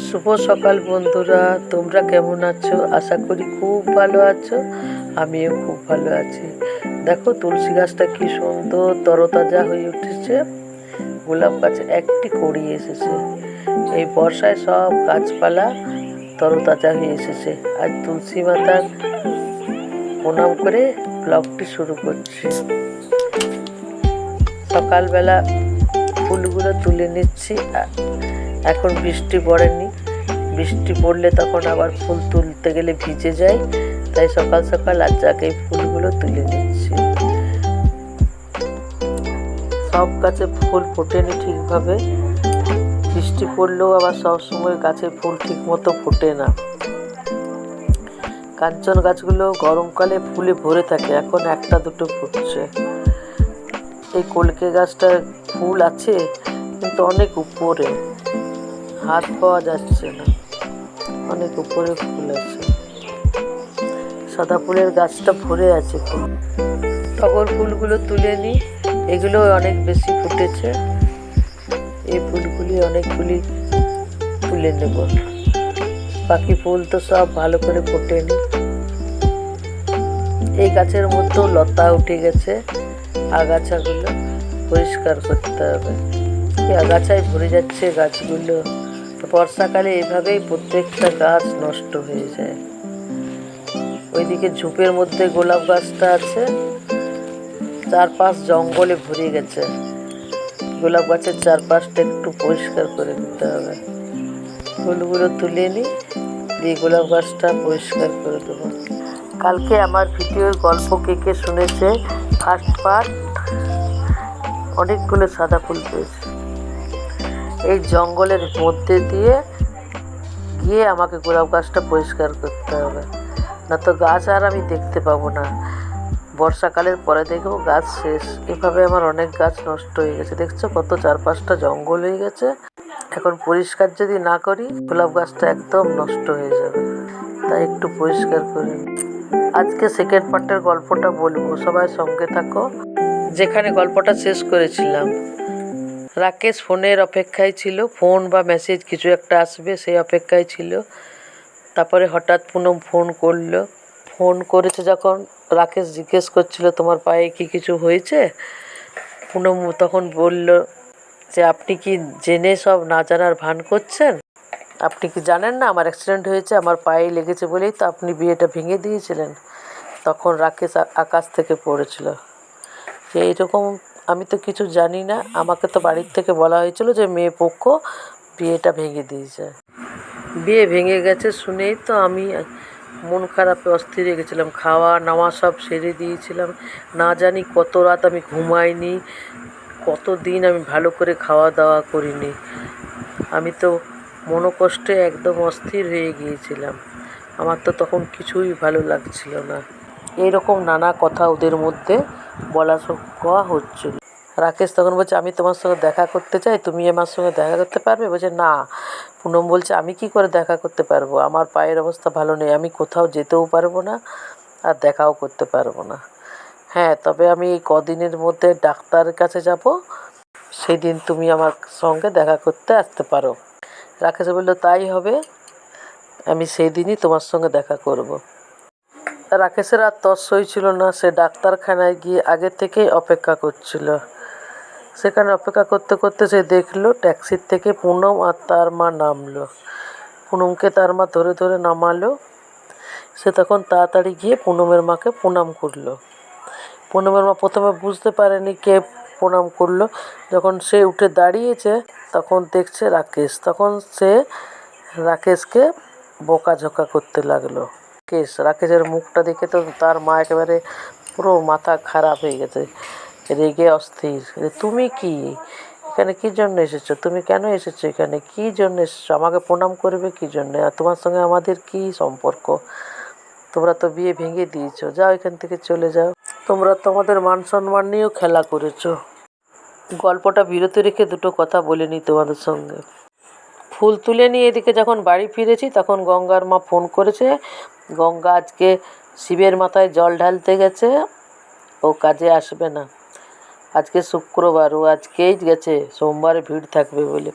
শুভ সকাল বন্ধুরা, তোমরা কেমন আছো? আশা করি খুব ভালো আছো, আমিও খুব ভালো আছি। দেখো, তুলসী গাছটা কি সুন্দর তরতাজা হয়ে উঠেছে। গোলাপ গাছ একটি কড়ি এসেছে। এই বর্ষায় সব গাছপালা তরতাজা হয়ে এসেছে। আজ তুলসী মাতার প্রণাম করে ব্লগটি শুরু করছি। সকালবেলা ফুলগুলো তুলে নিচ্ছি। এখন বৃষ্টি পড়েনি। বৃষ্টি পড়লে তখন আবার ফুল তুলতে গেলে ভিজে যায়। তাই সকাল সকাল আর যাকে ফুলগুলো তুলে দিচ্ছি সব গাছে ফুল ফোটেনি ঠিকভাবে। বৃষ্টি পড়লেও আবার সব সময় গাছে ফুল ঠিক মতো ফোটে না। কাঞ্চন গাছগুলো গরমকালে ফুলে ভরে থাকে, এখন একটা দুটো ফুটছে। এই কলকে গাছটা ফুল আছে, কিন্তু অনেক উপরে। হাত পাওয়া যাচ্ছে না। অনেক উপরে ফুল আছে। সাদা ফুলের গাছটা ভরে আছে ফুল টগর ফুলগুলো তুলে নিই এগুলো অনেক বেশি ফুটেছে। এই ফুলগুলি অনেকগুলি তুলে নেব। বাকি ফুল তো সব ভালো করে ফোটেনি এই গাছের মধ্যেও লতা উঠে গেছে। আগাছাগুলো পরিষ্কার করতে হবে। এই আগাছায় ভরে যাচ্ছে গাছগুলো। বর্ষাকালে এভাবেই প্রত্যেকটা গাছ নষ্ট হয়ে যায়। ওইদিকে ঝোপের মধ্যে গোলাপ গাছটা আছে, চারপাশ জঙ্গলে ভরে গেছে। গোলাপ গাছের চারপাশটা একটু পরিষ্কার করে দিতে হবে। ফুলগুলো তুলে নিই, দিয়ে গোলাপ গাছটা পরিষ্কার করে দেবো। কালকে আমার ভিডিওর গল্প কে কে শুনেছে ফার্স্ট পার্ট অনেকগুলো সাদা ফুল পেয়েছে। এই জঙ্গলের মধ্যে দিয়ে গিয়ে আমাকে গোলাপ গাছটা পরিষ্কার করতে হবে। না তো গাছ আর আমি দেখতে পাবো না। বর্ষাকালের পরে দেখব গাছ শেষ। এভাবে আমার অনেক গাছ নষ্ট হয়ে গেছে। দেখছ কত চার পাঁচটা জঙ্গল হয়ে গেছে? এখন পরিষ্কার যদি না করি, গোলাপ গাছটা একদম নষ্ট হয়ে যাবে। তাই একটু পরিষ্কার করে। আজকে সেকেন্ড পার্টের গল্পটা বলব। সবাই সঙ্গে থাকো। যেখানে গল্পটা শেষ করেছিলাম। রাকেশ ফোনের অপেক্ষায় ছিল। ফোন বা মেসেজ কিছু একটা আসবে, সেই অপেক্ষায় ছিল। তারপরে হঠাৎ পুনম ফোন করল। ফোন করেছে যখন রাকেশ জিজ্ঞেস করছিল, তোমার পায়ে কি কিছু হয়েছে? পুনম তখন বলল, যে আপনি কি জেনে সব না জানার ভান করছেন? আপনি কি জানেন না আমার অ্যাক্সিডেন্ট হয়েছে? আমার পায়ে লেগেছে বলেই তো আপনি বিয়েটা ভেঙে দিয়েছিলেন। তখন রাকেশ আকাশ থেকে পড়েছিল। এইরকম আমি তো কিছু জানি না। আমাকে তো বাড়ির থেকে বলা হয়েছিল যে মেয়ে পক্ষ বিয়েটা ভেঙে দিয়েছে। বিয়ে ভেঙে গেছে শুনেই তো আমি মন খারাপে অস্থির হয়ে গেছিলাম। খাওয়া নাওয়া সব সেরে দিয়েছিলাম। না জানি কত রাত আমি ঘুমাইনি, কত দিন আমি ভালো করে খাওয়া দাওয়া করিনি। আমি তো মনোকষ্টে একদম অস্থির হয়ে গিয়েছিলাম। আমার তো তখন কিছুই ভালো লাগছিল না। এইরকম নানা কথা ওদের মধ্যে বলা কওয়া হচ্ছিল রাকেশ তখন বলছে, আমি তোমার সঙ্গে দেখা করতে চাই, তুমি আমার সঙ্গে দেখা করতে পারবে? বলছে, না। পুনম বলছে, আমি কি করে দেখা করতে পারব? আমার পায়ের অবস্থা ভালো নেই, আমি কোথাও যেতেও পারব না আর দেখাও করতে পারব না। হ্যাঁ তবে আমি এই কদিনের মধ্যে ডাক্তারের কাছে যাব। সেই দিন তুমি আমার সঙ্গে দেখা করতে আসতে পারো। রাকেশ বলল, তাই হবে। আমি সেই দিনই তোমার সঙ্গে দেখা করব। রাকেশের আর তস ছিল না, সে ডাক্তারখানায় গিয়ে আগে থেকেই অপেক্ষা করছিল। সেখানে অপেক্ষা করতে করতে সে দেখল, ট্যাক্সির থেকে পুনম আর তার মা নামলো। পুনমকে তার মা ধরে ধরে নামালো। সে তখন তাড়াতাড়ি গিয়ে পুনমের মাকে প্রণাম করল। পুনমের মা প্রথমে বুঝতে পারেনি কে প্রণাম করল। যখন সে উঠে দাঁড়িয়েছে, তখন দেখছে রাকেশ। তখন সে রাকেশকে বকাঝকা করতে লাগল। কেশ রাকেশের মুখটা দেখে তো তার মা একেবারে পুরো মাথা খারাপ হয়ে গেছে। রেগে অস্থির। তুমি কি? এখানে কি জন্য এসেছ? তুমি কেন এসেছ এখানে? কি জন্য এসেছ? আমাকে প্রণাম করবে কি জন্য? আর তোমার সঙ্গে আমাদের কি সম্পর্ক? তোমরা তো বিয়ে ভেঙে দিয়েছ। যাও এখান থেকে চলে যাও। তোমরা তোমাদের মান সম্মান নিয়েও খেলা করেছ। গল্পটা বিরতি রেখে দুটো কথা বলে নিই তোমাদের সঙ্গে। ফুল তুলে নিয়ে এদিকে যখন বাড়ি ফিরেছি, তখন গঙ্গার মা ফোন করেছে। গঙ্গা আজকে শিবের মাথায় জল ঢালতে গেছে, ও কাজে আসবে না। আজকে শুক্রবার, ও আজকেই গেছে, সোমবারে ভিড় থাকবে বলে।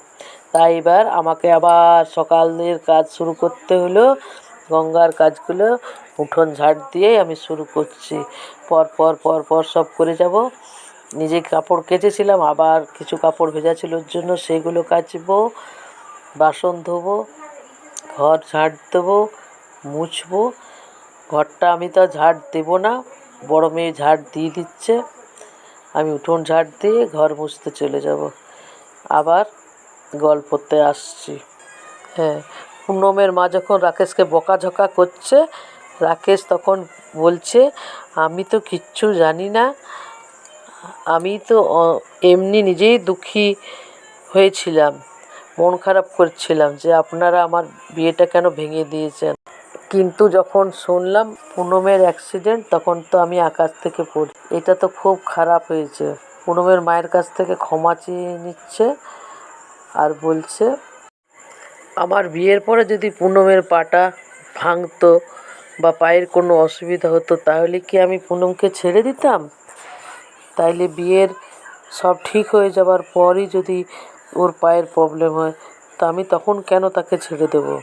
তাই এবার আমাকে আবার সকালের কাজ শুরু করতে হলো। গঙ্গার কাজগুলো উঠোন ঝাড় দিয়ে আমি শুরু করছি। পর পর পর পর সব করে যাব। নিজে কাপড় কেচেছিলাম, আবার কিছু কাপড় ভেজা ছিল ওর জন্য, সেগুলো কাচবো। বাসন ধোবো, ঘর ঝাড় দেবো, মুছবো। ঘরটা আমি তো ঝাড় দেবো না, বড় মেয়ে ঝাড় দিয়ে দিচ্ছে। আমি উঠোন ঝাড় দিয়ে ঘর মুছতে চলে যাব। আবার গল্পতে আসছি। হ্যাঁ পুনমের মা যখন রাকেশকে বকাঝকা করছে, রাকেশ তখন বলছে, আমি তো কিচ্ছু জানি না। আমি তো এমনি নিজেই দুঃখী হয়েছিলাম। মন খারাপ করছিলাম যে আপনারা আমার বিয়েটা কেন ভেঙে দিয়েছেন? কিন্তু যখন শুনলাম পুনমের অ্যাক্সিডেন্ট তখন তো আমি আকাশ থেকে পড়ি। এটা তো খুব খারাপ হয়েছে। পুনমের মায়ের কাছ থেকে ক্ষমা চেয়ে নিচ্ছে আর বলছে, আমার বিয়ের পরে যদি পুনমের পাটা ভাঙতো বা পায়ের কোনো অসুবিধা হতো, তাহলে কি আমি পুনমকে ছেড়ে দিতাম? তাইলে বিয়ের সব ঠিক হয়ে যাবার পরই যদি ওর পায়ের প্রবলেম হয়, তা আমি তখন কেন তাকে ছেড়ে দেবো?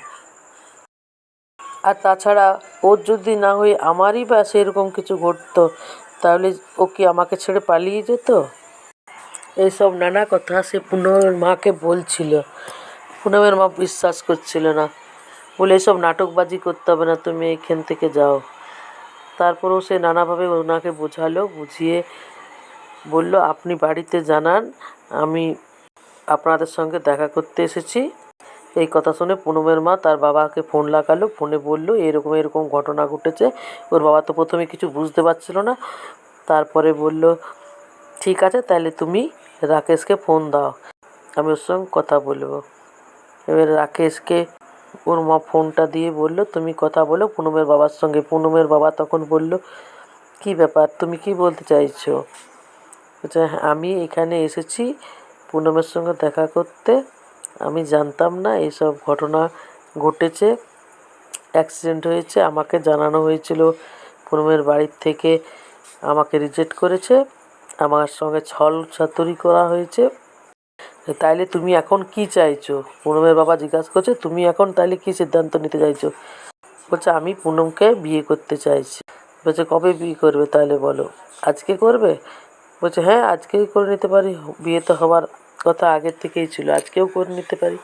আর তাছাড়া ওর যদি না হয়ে আমারই বা সেরকম কিছু ঘটতো, তাহলে ও কি আমাকে ছেড়ে পালিয়ে যেত? এইসব নানা কথা সে পুনমের মাকে বলছিল। পুনমের মা বিশ্বাস করছিল না। বলে, এসব নাটকবাজি করতে হবে না, তুমি এখান থেকে যাও। তারপরেও সে নানাভাবে ওনাকে বোঝালো, বুঝিয়ে বলল, আপনি বাড়িতে জানান, আমি আপনাদের সঙ্গে দেখা করতে এসেছি। এই কথা শুনে পুনমের মা তার বাবাকে ফোন লাগালো ফোনে বলল এরকম এরকম ঘটনা ঘটেছে। ওর বাবা তো প্রথমে কিছু বুঝতে পারছিল না। তারপরে বলল ঠিক আছে তাহলে তুমি রাকেশকে ফোন দাও। আমি ওর সঙ্গে কথা বলব। এবার রাকেশকে ওর মা ফোনটা দিয়ে বলল তুমি কথা বলো। পুনমের বাবার সঙ্গে পুনমের বাবা তখন বলল কি ব্যাপার? তুমি কি বলতে চাইছো? বলছে "হ্যাঁ, আমি এখানে এসেছি পুনমের সঙ্গে দেখা করতে আমি জানতাম না এইসব ঘটনা ঘটেছে অ্যাক্সিডেন্ট হয়েছে, আমাকে জানানো হয়েছিল। পুনমের বাড়ির থেকে আমাকে রিজেক্ট করেছে, আমার সঙ্গে ছল ছাতুরি করা হয়েছে। তাইলে তুমি এখন কি চাইছো? পুনমের বাবা জিজ্ঞাসা করছে, তুমি এখন তাইলে কি সিদ্ধান্ত নিতে চাইছো? বলছে, আমি পুনমকে বিয়ে করতে চাইছি। বলছে, কবে বিয়ে করবে তাহলে বলো? আজকে করবে? বলছে হ্যাঁ আজকেই করে নিতে পারি, বিয়ে তো হওয়ার কথা আগের থেকেই ছিল, আজকেও করে নিতে পারি।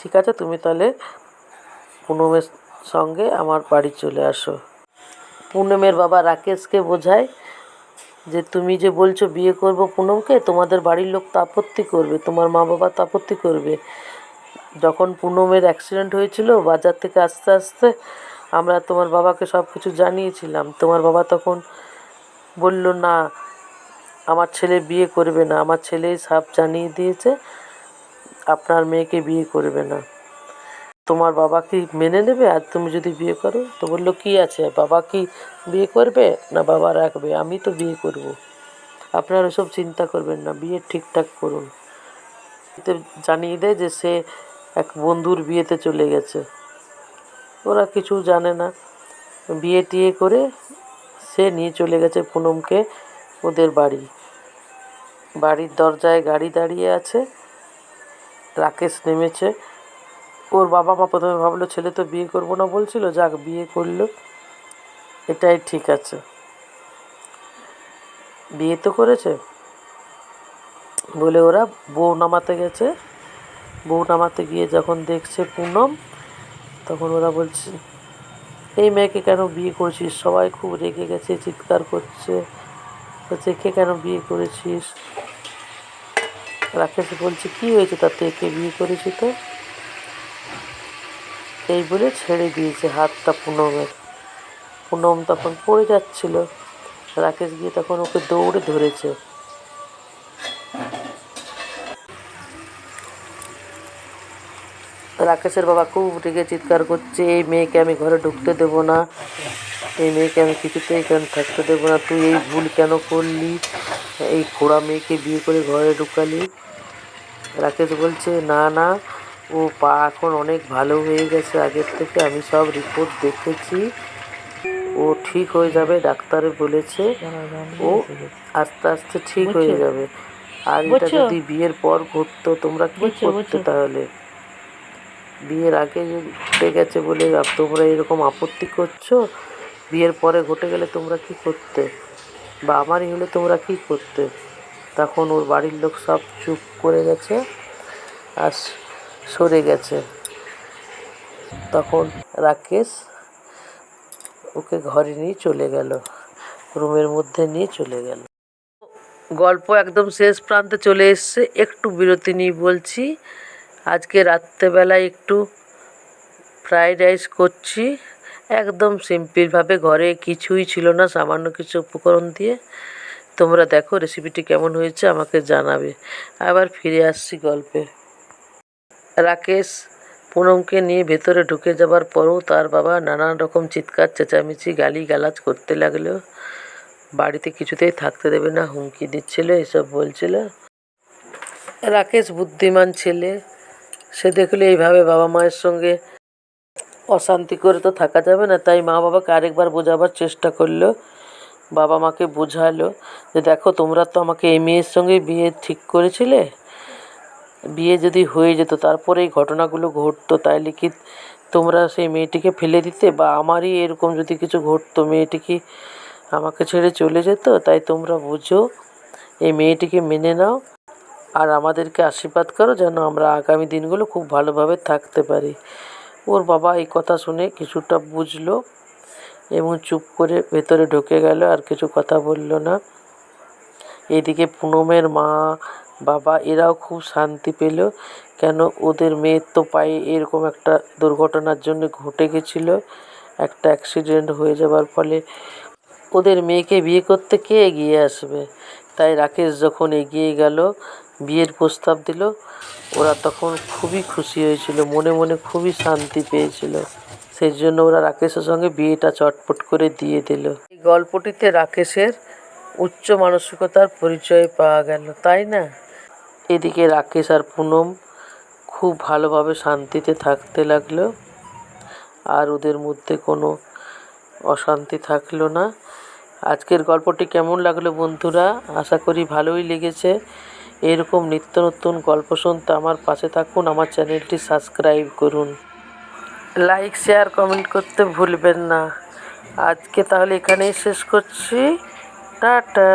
ঠিক আছে, তুমি তাহলে পুনমের সঙ্গে আমার বাড়ি চলে আসো। পুনমের বাবা রাকেশকে বোঝায় যে তুমি যে বলছো বিয়ে করব পুনমকে, তোমাদের বাড়ির লোক তো আপত্তি করবে, তোমার মা বাবা তো আপত্তি করবে। যখন পুনমের অ্যাক্সিডেন্ট হয়েছিল, বাজার থেকে আস্তে আস্তে আমরা তোমার বাবাকে সব কিছু জানিয়েছিলাম। তোমার বাবা তখন বলল, না আমার ছেলে বিয়ে করবে না, আমার ছেলেই সাপ জানিয়ে দিয়েছে, আপনার মেয়েকে বিয়ে করবে না। তোমার বাবা কি মেনে নেবে? আর তুমি যদি বিয়ে করো, তো বলল, কি আছে? বাবা কি বিয়ে করবে না বাবা রাখবে? আমি তো বিয়ে করব। আপনারা ওসব চিন্তা করবেন না, বিয়ে ঠিকঠাক করুন। জানিয়ে দেয় যে সে এক বন্ধুর বিয়েতে চলে গেছে। ওরা কিছু জানে না। বিয়ে টিয়ে করে সে নিয়ে চলে গেছে পুনমকে। ওদের বাড়ি। বাড়ির দরজায় গাড়ি দাঁড়িয়ে আছে। রাকেশ নেমেছে। ওর বাবা মা প্রথমে ভাবলো, ছেলে তো বিয়ে করব না। বলছিল, যাক, বিয়ে করল। এটাই ঠিক আছে। বিয়ে তো করেছে। বলে ওরা বউ নামাতে গেছে। বউ নামাতে গিয়ে যখন দেখছে পুনম, তখন ওরা বলছে, এই মেয়েকে কেন বিয়ে করেছিস? সবাই খুব রেগে গেছে, চিৎকার করছে। একে কেন বিয়ে করেছিস? রাকেশ বলছে, কি হয়েছে? তাতে একে বিয়ে করেছি তো। এই বলে ছেড়ে দিয়েছে হাতটা পুনমের পুনম তখন পড়ে যাচ্ছিল। রাকেশ গিয়ে তখন ওকে দৌড়ে ধরেছে। রাকেশের বাবা খুব রেগে চিৎকার করছে এই মেয়েকে আমি ঘরে ঢুকতে দেবো না। এই মেয়েকে আমি কিছুতেই এখানে থাকতে দেবো না? তুই এই ভুল কেন করলি? এই খোড়া মেয়েকে বিয়ে করে ঘরে ঢুকালি? রাকেশ বলছে না না ও পা এখন অনেক ভালো হয়ে গেছে। আগের থেকে আমি সব রিপোর্ট দেখেছি। ও ঠিক হয়ে যাবে ডাক্তারে বলেছে। ও আস্তে আস্তে ঠিক হয়ে যাবে। আর এটা যদি বিয়ের পর ঘটতো তোমরা কি করতে তাহলে? বিয়ের আগে ঘটে গেছে বলে তোমরা এরকম আপত্তি করছ? বিয়ের পরে ঘটে গেলে তোমরা কি করতে? বা আমারই হলে তোমরা কি করতে? তখন ওর বাড়ির লোক সব চুপ করে গেছে আর সরে গেছে। তখন রাকেশ ওকে ঘরে নিয়ে চলে গেল, রুমের মধ্যে নিয়ে চলে গেল। গল্প একদম শেষ প্রান্তে চলে এসছে। একটু বিরতি নিয়ে বলছি আজকে রাত্রেবেলায় একটু ফ্রাইড রাইস করছি। একদম সিম্পলভাবে ঘরে কিছুই ছিল না, সামান্য কিছু উপকরণ দিয়ে। তোমরা দেখো রেসিপিটি কেমন হয়েছে, আমাকে জানাবে। আবার ফিরে আসছি গল্পে। রাকেশ পুনমকে নিয়ে ভেতরে ঢুকে যাবার পরও তার বাবা নানান রকম চিৎকার, চেঁচামেচি গালি গালাজ করতে লাগল। বাড়িতে কিছুতেই থাকতে দেবে না, হুমকি দিচ্ছিল, এসব বলছিল। রাকেশ বুদ্ধিমান ছেলে সে দেখলে এইভাবে বাবা মায়ের সঙ্গে অশান্তি করে তো থাকা যাবে না। তাই মা বাবাকে আরেকবার বোঝাবার চেষ্টা করল। বাবা মাকে বোঝালো যে, দেখো, তোমরা তো আমাকে এই মেয়ের সঙ্গে বিয়ে ঠিক করেছিলে। বিয়ে যদি হয়ে যেত, তারপরে এই ঘটনাগুলো ঘটতো, তাইলে কি তোমরা সেই মেয়েটিকে ফেলে দিতে? বা আমারই এরকম যদি কিছু ঘটতো, মেয়েটি কি আমাকে ছেড়ে চলে যেত? তাই তোমরা বুঝো, এই মেয়েটিকে মেনে নাও। আর আমাদেরকে আশীর্বাদ করো যেন আমরা আগামী দিনগুলো খুব ভালোভাবে থাকতে পারি। ওর বাবা এই কথা শুনে কিছুটা বুঝলো এবং চুপ করে ভেতরে ঢুকে গেল আর কিছু কথা বলল না। এদিকে পুনমের মা, বাবা এরাও খুব শান্তি পেল, কেন ওদের মেয়ের তো পায়ে এরকম একটা দুর্ঘটনার জন্য ঘটে গেছিল, একটা অ্যাক্সিডেন্ট হয়ে যাবার ফলে। ওদের মেয়েকে বিয়ে করতে কে এগিয়ে আসবে? তাই রাকেশ যখন এগিয়ে গেল বিয়ের প্রস্তাব দিল। ওরা তখন খুবই খুশি হয়েছিল, মনে মনে খুবই শান্তি পেয়েছিল। সেই জন্য ওরা রাকেশের সঙ্গে বিয়েটা চটপট করে দিয়ে দিল। এই গল্পটিতে রাকেশের উচ্চ মানসিকতার পরিচয় পাওয়া গেল, তাই না? এদিকে রাকেশ আর পুনম খুব ভালোভাবে শান্তিতে থাকতে লাগল, আর ওদের মধ্যে কোনো অশান্তি থাকল না। আজকের গল্পটি কেমন লাগল বন্ধুরা? আশা করি ভালোই লেগেছে। এরকম নিত্য নতুন গল্প শুনতে আমার পাশে থাকুন, আমার চ্যানেলটি সাবস্ক্রাইব করুন। লাইক, শেয়ার, কমেন্ট করতে ভুলবেন না। আজকে তাহলে এখানেই শেষ করছি। টাটা।